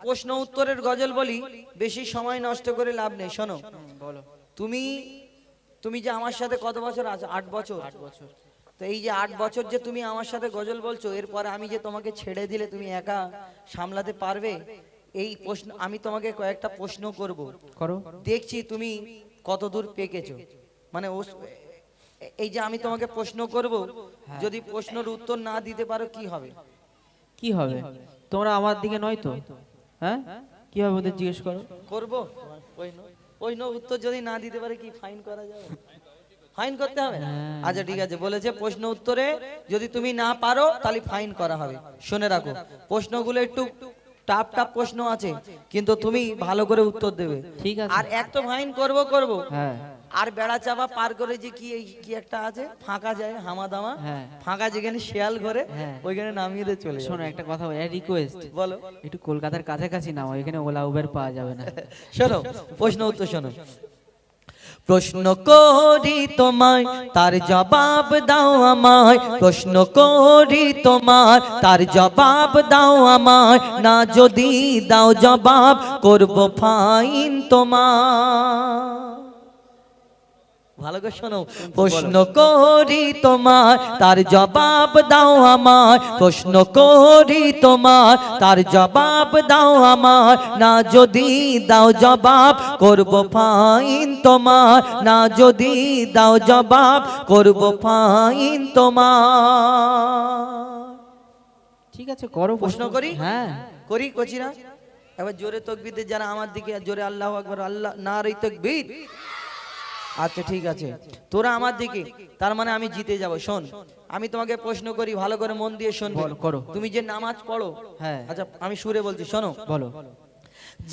প্রশ্ন উত্তরের গজল বলি বেশি সময় নষ্ট করে লাভ নেই শোনো। বলো। তুমি তুমি যে আমার সাথে কত বছর আছো? আট বছর? আট বছর। তো এই যে আট বছর যে তুমি আমার সাথে গজল বলছো এরপরে আমি যে তোমাকে ছেড়ে দিলে তুমি একা সামলাতে পারবে? এই প্রশ্ন আমি তোমাকে কয়েকটা প্রশ্ন করব। করো। দেখছি তুমি কত দূর পেকেছো। মানে এই যে আমি তোমাকে প্রশ্ন করব যদি প্রশ্নের উত্তর না দিতে পারো কি হবে? কি হবে? তোমরা আমার দিকে নয় তো? হ্যাঁ? কি হবে ওদের জিজ্ঞেস করো? করব? ওই ওই নো উত্তর যদি না দিতে পারে কি ফাইন করা যাবে? ফাইন করতে হবে? আচ্ছা ঠিক আছে বলেছে প্রশ্ন উত্তরে যদি তুমি না পারো তাহলে ফাইন করা হবে। শুনে রাখো প্রশ্নগুলো একটু টাপ টাপ প্রশ্ন আছে কিন্তু তুমি ভালো করে উত্তর দেবে। ঠিক আছে। আর এত ফাইন করব করব? হ্যাঁ। আর বেড়া চাপা পার করে যে কি কি একটা আছে? ফাঁকা যায় হামা দামা। হ্যাঁ। ফাঁকা যেখানে শিয়াল ঘরে হ্যাঁ। ওইখানে নামিয়ে দিয়ে চলে শোনো একটা কথা রিকোয়েস্ট বলো। একটু কলকাতার কাছাকাছি নাও এখানে ওলা উবের পাওয়া যাবে না। শোনো প্রশ্ন উত্তর শোনো। প্রশ্ন করি তোমায় তার জবাব দাও আমায়। প্রশ্ন করি তোমার তার জবাব দাও আমায়। না যদি দাও জবাব করব ফাইন তোমার ভালো করে শোনো। প্রশ্ন করি তোমার তার জবাব দাও আমার। প্রশ্ন করি তোমার তার জবাব দাও আমার। না যদি দাও জবাব করব ফাইন তোমার। না যদি দাও জবাব করব ফাইন তোমার। ঠিক আছে করো প্রশ্ন। করি? হ্যাঁ। করি কচিরা? এবার জোরে তকবিদের যারা আমার দিকে জোরে আল্লাহ আকবর আল্লাহ না রই তকবীর। আচ্ছা ঠিক আছে। তোরা আমার দিকে তার মানে আমি জিতে যাব। শোন আমি তোমাকে প্রশ্ন করি ভালো করে মন দিয়ে শোন করো। তুমি যে নামাজ পড়ো হ্যাঁ। আচ্ছা আমি সুরে বলছি শোনো। বলো।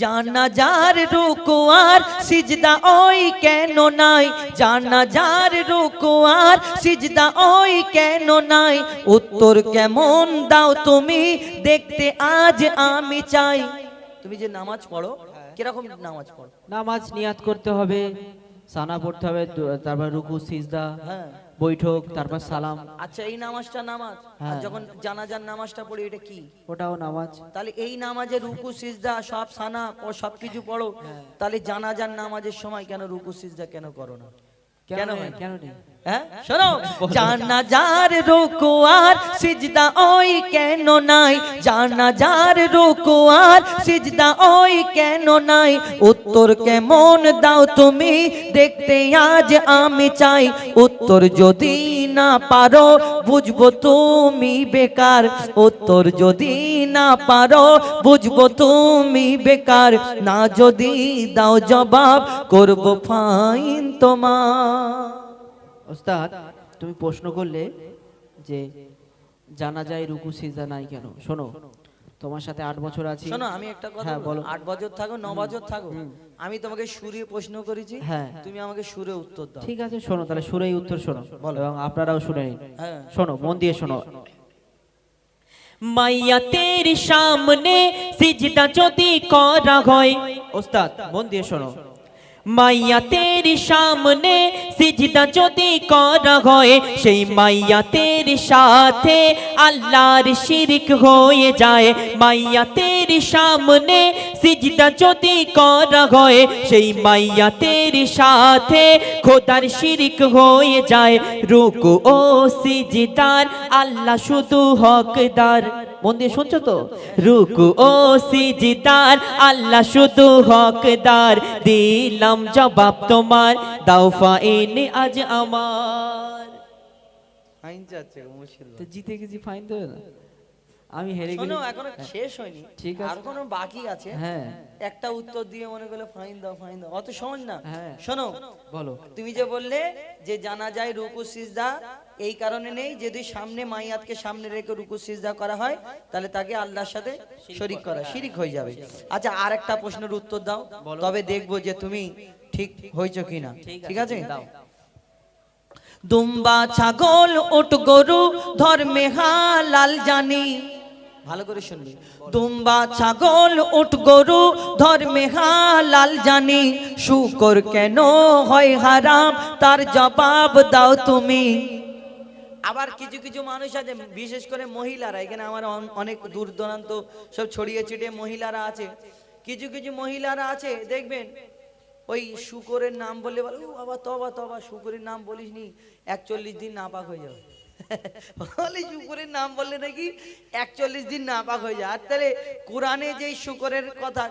জানা যার রুকু আর সিজদা ওই কেন নাই? জানা যার রুকু আর সিজদা ওই কেন নাই? উত্তর কেমন দাও তুমি দেখতে আজ আমি চাই। তুমি যে নামাজ পড়ো কীরকম নামাজ পড়ো? নামাজ নিয়াত করতে হবে। সানা পড়তে হবে তারপর রুকু সিজদা হ্যাঁ। বৈঠক তারপর সালাম। আচ্ছা এই নামাজটা নামাজ? আর হ্যাঁ। যখন জানাজার নামাজটা পড়ি এটা কি? ওটাও নামাজ। তাহলে এই নামাজে রুকু সিজদা সব সানা ও সব কিছু পড়ো। তাহলে জানাজার নামাজের সময় কেন রুকু সিজদা কেন করো না? কেন কেন নেই? হয়? শোনো জানাজার রুকু আর সিজদা ওই কেন নাই? জানাজার রুকু আর সিজদা ওই কেন নাই? উত্তর কেমন দাও তুমি? দেখতে আজ আমি চাই। উত্তর যদি না পারো বুঝব তুমি বেকার। উত্তর যদি না পারো বুঝব তুমি বেকার। না যদি দাও জবাব করব ফাইন তোমার। ওস্তাদ তুমি প্রশ্ন করলে যে জানা যায় রুকু সিজদা নাই কেন? শোনো তোমার সাথে আট বছর আছি। শোনো আমি একটা কথা হ্যাঁ, বলো। বলো। আট বছর থাকো ন বছর থাকো আমি তোমাকে সুরে প্রশ্ন করেছি হ্যাঁ। তুমি আমাকে সুরে উত্তর দাও। ঠিক আছে শোনো তাহলে সুরেই উত্তর শোনো এবং আপনারাও শুনে নিন। হ্যাঁ। শোনো মন দিয়ে শোনো। মাইয়া তেরি সামনে সিজদা যদি করা হয় ওস্তাদ মন দিয়ে শোনো। মাইয়া তেরি সামনে সিজদা যদি করা হয়, সেই মাইয়া তেরি সাথে আল্লাহর শিরিক হয়ে যায়। মাইয়া তেরি সামনে সিজদা যদি করা হয়, সেই মাইয়া তেরি সাথে খোদার শিরিক হয়ে যায়। রুকু ও সিজদার, আল্লাহ শুধু হকদার। মন দিয়ে শুনছো তো? রুকু ও সিজদার, আল্লাহ শুধু হকদার। দিলাম জবাব তোমার, দাও ফাইন আজ আমার। ফাইন যাচ্ছে মুশকিল তো জিতে গেছি ফাইন তো না আমি হেরে গেছি শোনো এখনও শেষ হয়নি। ঠিক আছে। আর কোনো বাকি আছে? হ্যাঁ। একটা উত্তর দিয়ে মনে করলে ফাইন দাও ফাইন দাও। অত সহজ না। হ্যাঁ। শোনো বলো। তুমি যে বললে যে জানা যায় রুকু সিজদা এই কারণে নেই যদি সামনে মাইয়াতকে সামনে রেখে রুকু সিজদা করা হয় তাহলে তাকে আল্লাহর সাথে শরিক করা শিরিক হয়ে যাবে। আচ্ছা আর একটা প্রশ্নের উত্তর দাও। তবে দেখব যে তুমি ঠিক হয়েছো কিনা। ঠিক আছে দুম্বা ছাগল ওট গরু ধর্মে হালাল জানি। ভালো করে শুনবি। দুম্বা ছাগল উট গরু ধর্মে হালাল জানি। শুকর কেন হয় হারাম? তার জবাব দাও তুমি। আবার কিছু কিছু মানুষ আছে, বিশেষ করে মহিলারা, এখানে আমার অন- অনেক দূর দূরান্ত সব ছড়িয়ে ছিটিয়ে মহিলারা আছে। কিছু কিছু মহিলারা আছে, দেখবেন, ওই শুকরের নাম বললে বলে, "ও বাবা, তবা তবা, শুকরের নাম বলিস নি একচল্লিশ দিন নাপাক হয়ে যাবে। বলে শুকরের নাম বললে নাকি একচল্লিশ দিন নাপাক হয়ে যায়। আর তাহলে কোরআনে যেই শুকরের কথা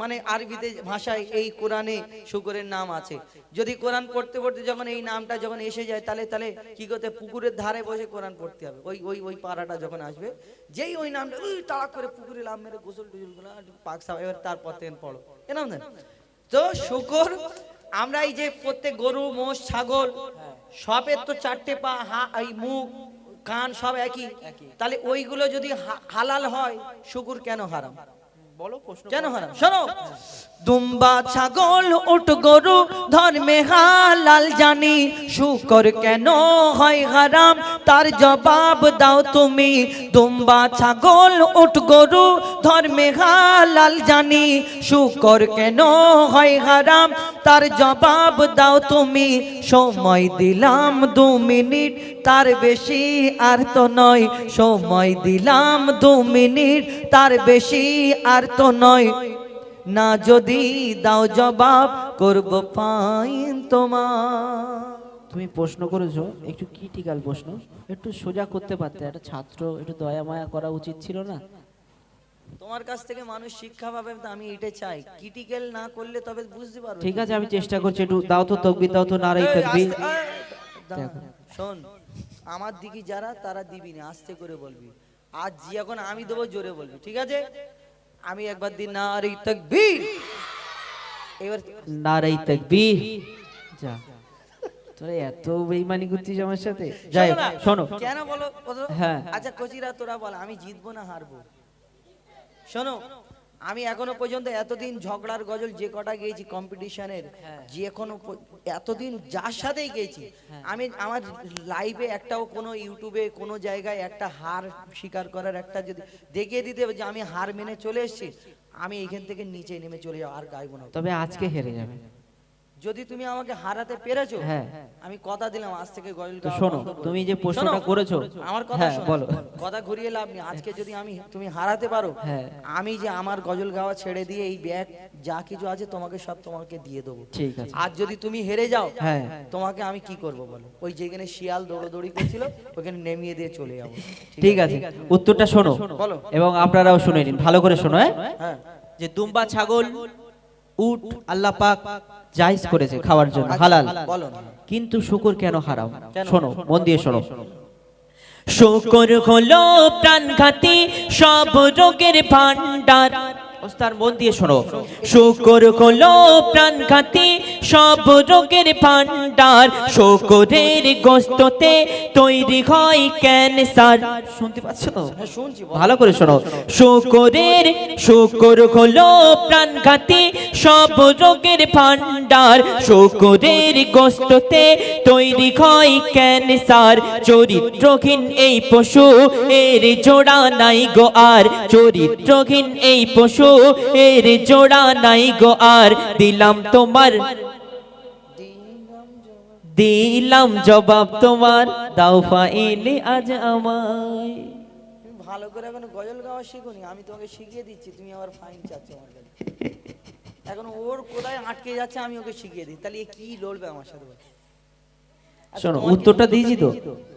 মানে আরবিতে ভাষায় এই কোরআনে শুকরের নাম আছে। যদি কোরআন পড়তে পড়তে যখন এই নামটা যখন এসে যায়, তাহলে তাহলে কি করতে পুকুরের ধারে বসে কোরআন পড়তে হবে। ওই ওই ওই পাড়াটা যখন আসবে, যেই ওই নামটা ওই তাড়া করে পুকুরে লাভ মেরে গোসল টুসল করে, পাক সাপ, এবার তারপর থেকে পড়ো। এরকম না? তো শুকর আমরা এই যে প্রত্যেক গরু মোষ ছাগল সবের তো চারটে পা হা এই মুখ কান সব একই। তাহলে ওইগুলো যদি হালাল হয় শুকুর কেন হারাম? বলো প্রশ্ন কেন হারাম শোনো। দুম্বা ছাগল উট গরু ধর্মে হালাল জানি শুকর কেন হয় হারাম? তার জবাব দাও তুমি। দুম্বা ছাগল উট গরু ধর্মে হালাল জানি শুকর কেন হয় হারাম? তার জবাব দাও তুমি। সময় দিলাম দু মিনিট তার বেশি আর তো নয়। সময় দিলাম দু মিনিট তার বেশি আর তো নয়। না যদি দাও জবাব করব ফাইন তোমার। তুমি প্রশ্ন করেছ একটু ক্রিটিক্যাল প্রশ্ন। একটু সোজা করতে পারতে একটা ছাত্র একটু দয়া মায়া করা উচিত ছিল না? তোমার কাছ থেকে মানুষ শিক্ষা পাবে আমি এটা চাই। ক্রিটিক্যাল না করলে তবে বুঝতে পারবে ঠিক আছে আমি চেষ্টা করছি একটু দাও তো তকবির দাও তো নারাই আস্তে- শোন। আমার দিকে যারা তারা দিবি না আস্তে করে বলবি। আজ যখন আমি দেবো জোরে বলবি ঠিক আছে? আমি একবার দিন না আর তকবীর। এবার নারাই তকবির। যা। তোরা এত বেইমানি করছিস আমার সাথে। যাই শোনো। কেন বলো? হ্যাঁ। আচ্ছা কচিরা তোরা বল আমি জিতবো না হারবো? শোনো আমি এখনও পর্যন্ত এতদিন ঝগড়ার গজল যে কটা গিয়েছি কম্পিটিশনের যে এখনও এতদিন যার সাথেই গেয়েছি। আমি আমার লাইভে একটাও কোনো ইউটিউবে কোনো জায়গায় একটা হার স্বীকার করার একটা যদি দেখিয়ে দিতে হবে যে আমি হার মেনে চলে এসেছি আমি এখান থেকে নিচে নেমে চলে যাব আর গাইবো না। তবে আজকে হেরে যাবে। যদি তুমি আমাকে হারাতে পেরেছ হ্যাঁ। আমি কথা দিলাম আজ থেকে গজল গাওয়া শোনো তুমি যে প্রশ্নটা করেছ আমার কথা হ্যাঁ শোনো। বলো। কথা ঘুরিয়ে লাভ নেই। আজকে যদি আমি তুমি হারাতে পারো হ্যাঁ। আমি যে আমার গজল গাওয়া ছেড়ে দিয়ে এই ব্যাগ যা কিছু আছে তোমাকে সব তোমাকে দিয়ে দেবো। ঠিক আছে। আর যদি তুমি হেরে যাও হ্যাঁ। তোমাকে আমি কি করব বলো? ওই যেখানে শিয়াল দৌড়দৌড়ি করছিল ওখানে নেমিয়ে দিয়ে চলে যাব। ঠিক আছে। উত্তরটা শোনো বলো। এবং আপনারাও শুনে নিন। ভালো করে শোনো হ্যাঁ? হ্যাঁ। যে দুম্বা ছাগল উট আল্লাহ পাক জায়েজ করেছে খাওয়ার জন্য হালাল। কিন্তু শুকুর কেন হারাম? শোনো মন দিয়ে শোনো। শুকর হলো প্রাণঘাতী সব রোগের ভান্ডার ওস্তাদ মন দিয়ে শোনো। শুকর হলো প্রাণঘাতী সব রোগের ভান্ডার শুকরের গোস্ততে তৈরি হয় ক্যান্সার। শুনতে পাচ্ছ তো? হ্যাঁ। ভালো করে শোনো। শুকরের শুকর হলো প্রাণঘাতী সব রোগের ভান্ডার শুকরের গোস্ততে তৈরি হয় ক্যান্সার। চরিত্রহীন এই পশু এর জোড়া নাই গো আর। চরিত্রহীন এই পশু এর জোড়া নাই গো আর দিলাম তোমার। দিলাম জবাব তোমার দাও ফাইলে আজ আমায়। ভালো করে এখন গজল গাওয়া শিখোনি আমি তোমাকে শিখিয়ে দিচ্ছি তুমি আবার ফাইন চাচ্ছ আমার কাছে। এখন ওর কোথায় আটকে যাচ্ছে আমি ওকে শিখিয়ে দিই। তাহলে কি লড়বে আমার সাথে আচ্ছা, শোনো উত্তরটা উত্তর দিয়েছি তো।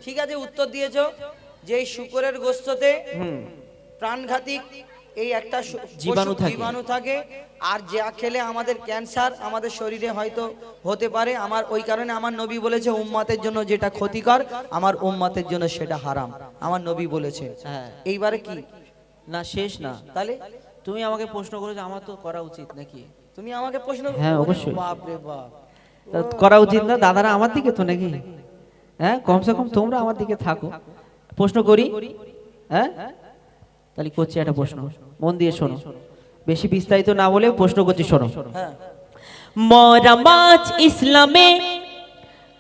ঠিক আছে উত্তর দিয়েছ। যে শুকরের গোস্ততে প্রাণঘাতিক এই একটা জীবাণু থাকে। জীবাণু থাকে। আর যা খেলে আমাদের ক্যান্সার আমাদের শরীরে হয়তো হতে পারে। আমার ওই কারণে আমার নবী বলেছে উম্মাতের জন্য যেটা ক্ষতিকর আমার উম্মাতের জন্য সেটা হারাম। আমার নবী বলেছে। হ্যাঁ। এইবারে কি? না শেষ না। তাহলে? তুমি আমাকে প্রশ্ন করেছ আমার তো করা উচিত নাকি? তুমি আমাকে প্রশ্ন হ্যাঁ, অবশ্যই। বাপ। রে বাপ করা উচিত না। দাদারা আমার দিকে তো নাকি? হ্যাঁ কমসে কম তোমরা আমার দিকে থাকো। প্রশ্ন করি। হ্যাঁ? তাহলে করছি একটা প্রশ্ন। মন দিয়ে শোনো। বেশি বিস্তারিত না বলে প্রশ্ন করছি শোনো। মরা মাছ ইসলামে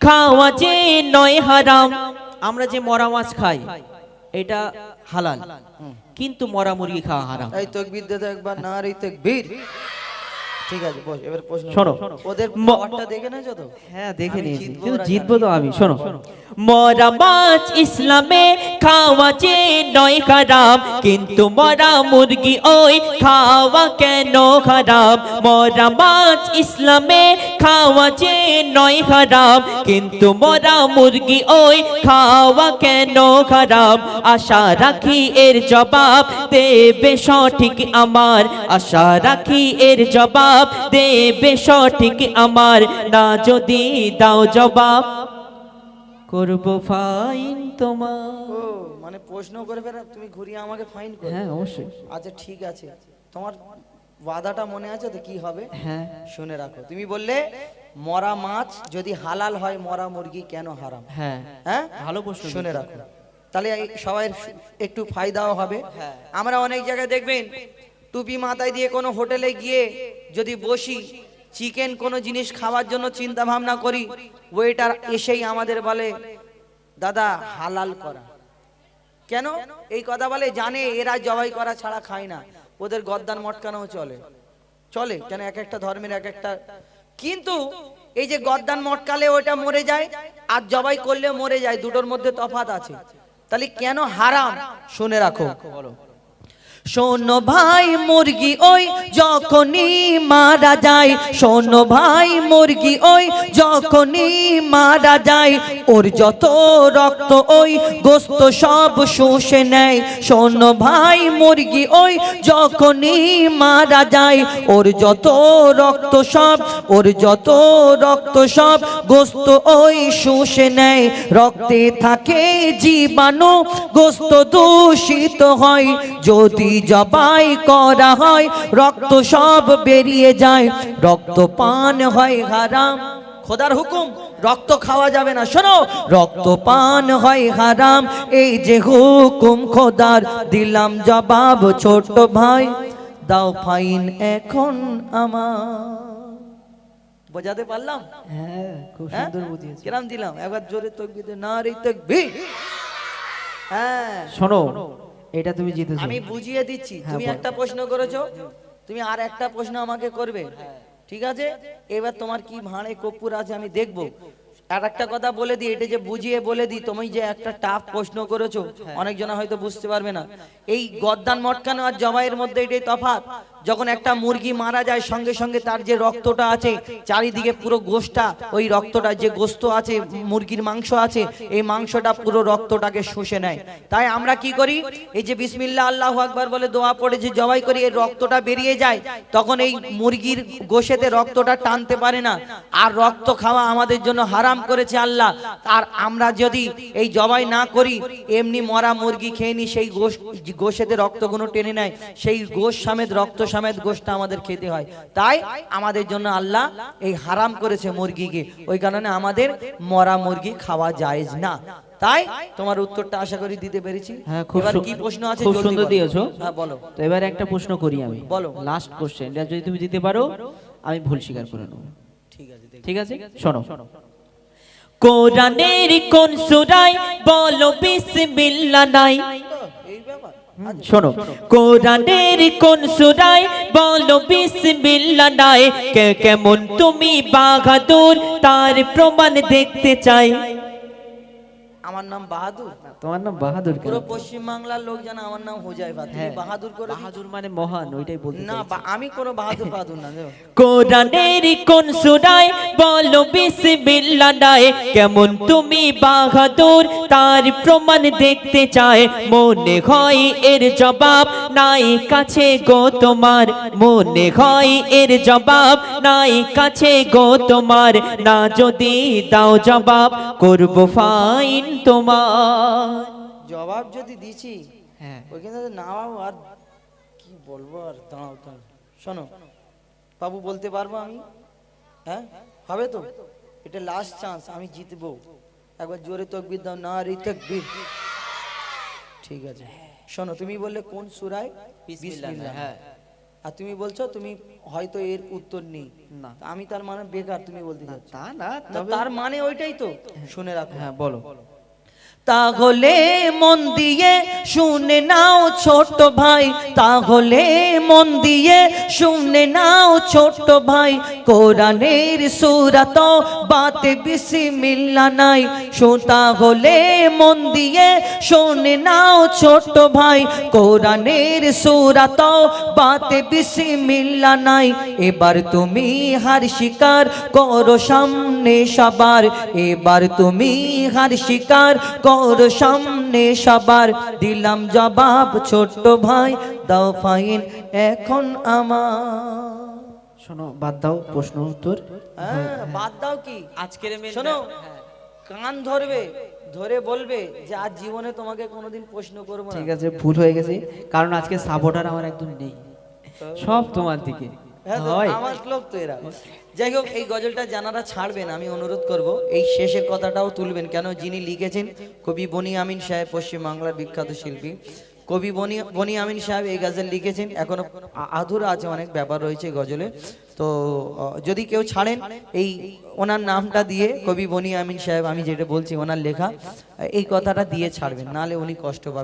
খাওয়া যে নয় হারাম। আমরা যে মরা মাছ খাই, এটা হালাল। কিন্তু মরা মুরগি খাওয়া হারাম। এই তকবীর দে তো একবার না রে তকবীর। ঠিক আছে বস এবার প্রশ্ন শোনো। ওদের ম- দেখে নেছো তো? হ্যাঁ দেখে নিয়েছি। কিন্তু জিতবো তো আমি শোনো। মরা মাছ ইসলামে খাওয়া যে নয় খারাপ কিন্তু মরা মুরগি ওই খাওয়া কেন খারাপ? মরা মাছ ইসলামে খাওয়া যে নয় খারাপ কিন্তু মরা মুরগি ওই খাওয়া কেন খারাপ? আশা রাখি এর জবাব দেবে সঠিক আমার। আশা রাখি এর জবাব দেবে সঠিক আমার। না যদি দাও জবাব করব ফাইন তোমার। মানে প্রশ্ন করবে না তুমি ঘুরিয়ে আমাকে ফাইন করবে। হ্যাঁ অবশ্যই। আচ্ছা ঠিক আছে। তোমার ওয়াদাটা মনে আছে তো কি হবে? হ্যাঁ। শুনে রাখো। তুমি বললে মরা মাছ যদি হালাল হয় মরা মুরগি কেন হারাম? হ্যাঁ। হ্যাঁ? ভালো প্রশ্ন শুনে রাখো। তাহলে সবাই একটু ফায়দাও হবে। আমরা অনেক জায়গায় দেখবেন টুপি মাথায় দিয়ে কোনো হোটেলে গিয়ে যদি বসি, চিকেন কোনো জিনিস খাওয়ার জন্য চিন্তা ভাবনা করি ওয়েটার এসেই আমাদের বলে, দাদা, হালাল করা। কেন? এই কথা বলে, জানে এরা জবাই করা ছাড়া খায় না। ওদের গদ্দান মটকানো চলে। চলে, কেন এক একটা ধর্মের এক একটা। কিন্তু এই যে গদ্দান মটকালে ওটা মরে যায়, আর জবাই করলে মরে যায়, দুটোর মধ্যে তফাৎ আছে। তাহলে কেন হারাম? শুনে রাখো। শোনো ভাই মুরগি, ওই যখনই মারা যায়, শোনো ভাই মুরগি, ওই যখনই মারা যায়, ওর যত রক্ত, ওই গোস্ত সব শুষে নেয়। শোনো ভাই মুরগি, ওই যখনই মারা যায়, ওর যত রক্ত সব, ওর যত রক্ত সব গোস্ত ওই শুষে নেয়। রক্তে থাকে জীবাণু, গোস্ত দূষিত হয়। যদি জবাই করা হয় রক্ত সব বেরিয়ে যায়। রক্ত পান হয় হারাম। খোদার হুকুম রক্ত খাওয়া যাবে না। শোনো রক্ত পান হয় হারাম। এই যে হুকুম খোদার দিলাম জবাব ছোট ভাই। দাও ফাইন এখন আমার। বোঝাতে পারলাম? হ্যাঁ খুব হ্যাঁ? সুন্দর বুঝিয়েছে। কিরাম দিলাম? একবার জোরে তকবিতে না রে তকবীর। হ্যাঁ শোনো এটা তুমি জিতেছো আমি বুঝিয়ে দিচ্ছি হ্যাঁ, তুমি একটা প্রশ্ন করেছ তুমি আর একটা প্রশ্ন আমাকে করবে ঠিক আছে? এবার তোমার কি ভাঁড়ে কপ্পুর আছে আমি দেখব। আর একটা কথা বলে দিই এটা যে বুঝিয়ে বলে দিই তুমি যে একটা টাফ প্রশ্ন করেছ অনেকজন হয়তো বুঝতে পারবে না। এই গদ্দান মটকানো আর জবাইয়ের মধ্যে এটাই তফাৎ। যখন একটা মুরগি মারা যায়, সঙ্গে সঙ্গে তার যে রক্তটা আছে, চারিদিকে পুরো গোশটা ওই রক্তটা যে গোস্ত আছে, মুরগির মাংস আছে, এই মাংসটা পুরো রক্তটাকে শুষে নেয়। তাই আমরা কি করি? এই যে বিসমিল্লা আল্লাহ আকবার বলে দোয়া পড়ে, যে জবাই করি এই রক্তটা বেরিয়ে যায়, তখন এই মুরগির গোশেতে রক্তটা টানতে পারে না। আর রক্ত খাওয়া আমাদের জন্য হারাম করেছে আল্লাহ। আর আমরা যদি এই জবাই না করি, এমনি মরা মুরগি খেয়ে নি, সেই গোশ গোশেতে রক্তগুলো টেনে নেয়, সেই গোশ সমেত রক্ত সমেত গোশটা আমাদের খেতে হয়। তাই আমাদের জন্য আল্লাহ এই হারাম করেছে মুরগিকে। ওই কারণে আমাদের মরা মুরগি খাওয়া জায়েজ না। তাই তোমার উত্তরটা আশা করি দিতে পেরেছি। হ্যাঁ এবার কি প্রশ্ন আছে? খুব সুন্দর দিয়েছ। হ্যাঁ বলো। তো এবার একটা প্রশ্ন করি আমি। বলো। লাস্ট কোশ্চেন এটা যদি তুমি দিতে পারো আমি ভুল স্বীকার করে নেব। ঠিক আছে দেখি। ঠিক আছে? শোনো। কোরআনের কোন সুরায় বলো বিসমিল্লাহ নাই। শোনো। কোরআনের কোন সুরায় বলো বিসমিল্লাহ নাই। কে কেমন তুমি বাহাদুর তার প্রমাণ দেখতে চাই। আমার নাম বাহাদুর। তোমার নাম বাহাদুর পুরো পশ্চিম বাংলার লোক জানে আমার নাম হোজাইফা তুমি হ্যাঁ। বাহাদুর করে বাহাদুর মানে মহান ওইটাই বলতে না আমি কোনো বাহাদুর বাহাদুর না। কোরআনের কোন সুরায় বলো বিসমিল্লাহ নাই কেমন তুমি বাহাদুর? তার প্রমাণ দেখতে চায় মনে হয় এর জবাব নাই কাছে গো তোমার। মনে হয় এর জবাব নাই কাছে গো তোমার। না যদি দাও জবাব করব ফাইন তোমার। জবাব যদি দিছি হ্যাঁ। ওইখানে আর কি বলব আর? দাঁড়াও দাঁড়াও শোনো। বাবু বলতে পারব আমি? হ্যাঁ? হবে তো? এটা লাস্ট চান্স আমি জিতবো। একবার জোরে তকবির দাও না রে তকবির। ঠিক আছে। শোনো তুমি বললে কোন সুরায়? হ্যাঁ। আর তুমি বলছো তুমি হয়তো এর উত্তর নেই। না। আমি তার মানে বেকার তুমি বলতে চাচ্ছ। তা না না, তার মানে ওইটাই তো। শুনে রাখো। হ্যাঁ বলো। তাহলে মন দিয়ে শুনে নাও ছোট ভাই, তাহলে মন দিয়ে শুনে নাও ছোট ভাই। কোরআনের সুরাত বাতে বিসমিল্লাহ নাই, শো তাহলে মন দিয়ে শুনে নাও ছোট ভাই। কোরআনের সুরাত বাতে বিসমিল্লাহ নাই, এবার তুমি হার শিকার করো সামনে সবার। এবার তুমি হার শিকার করো সামনে সবার দিলাম জবাব ছোট্ট ভাই দাও ফাইন এখন আমার। শোনো বাদ দাও প্রশ্ন উত্তর। হ্যাঁ, বাদ দাও কি? আজকের শোনো কান ধরবে ধরে বলবে যে আজ জীবনে তোমাকে কোনোদিন প্রশ্ন করব না। ঠিক আছে ভুল হয়ে গেছে কারণ আজকে সাপোর্টার আমার একদম নেই। সব তোমার দিকে। হ্যাঁ হয় আমার লোক তো এরা। যাই হোক এই গজলটা জানারা ছাড়বেন আমি অনুরোধ করব। এই শেষের কথাটাও তুলবেন কেন যিনি লিখেছেন কবি বনি আমিন সাহেব পশ্চিম বাংলার বিখ্যাত শিল্পী। কবি বনি বনি আমিন সাহেব এই গজল লিখেছেন এখনও আধুরা আছে অনেক ব্যাপার রয়েছে গজলে। তো যদি কেউ ছাড়েন এই ওনার নামটা দিয়ে কবি বনি আমিন সাহেব আমি যেটা বলছি ওনার লেখা এই কথাটা দিয়ে ছাড়বেন নাহলে উনি কষ্ট পাবেন।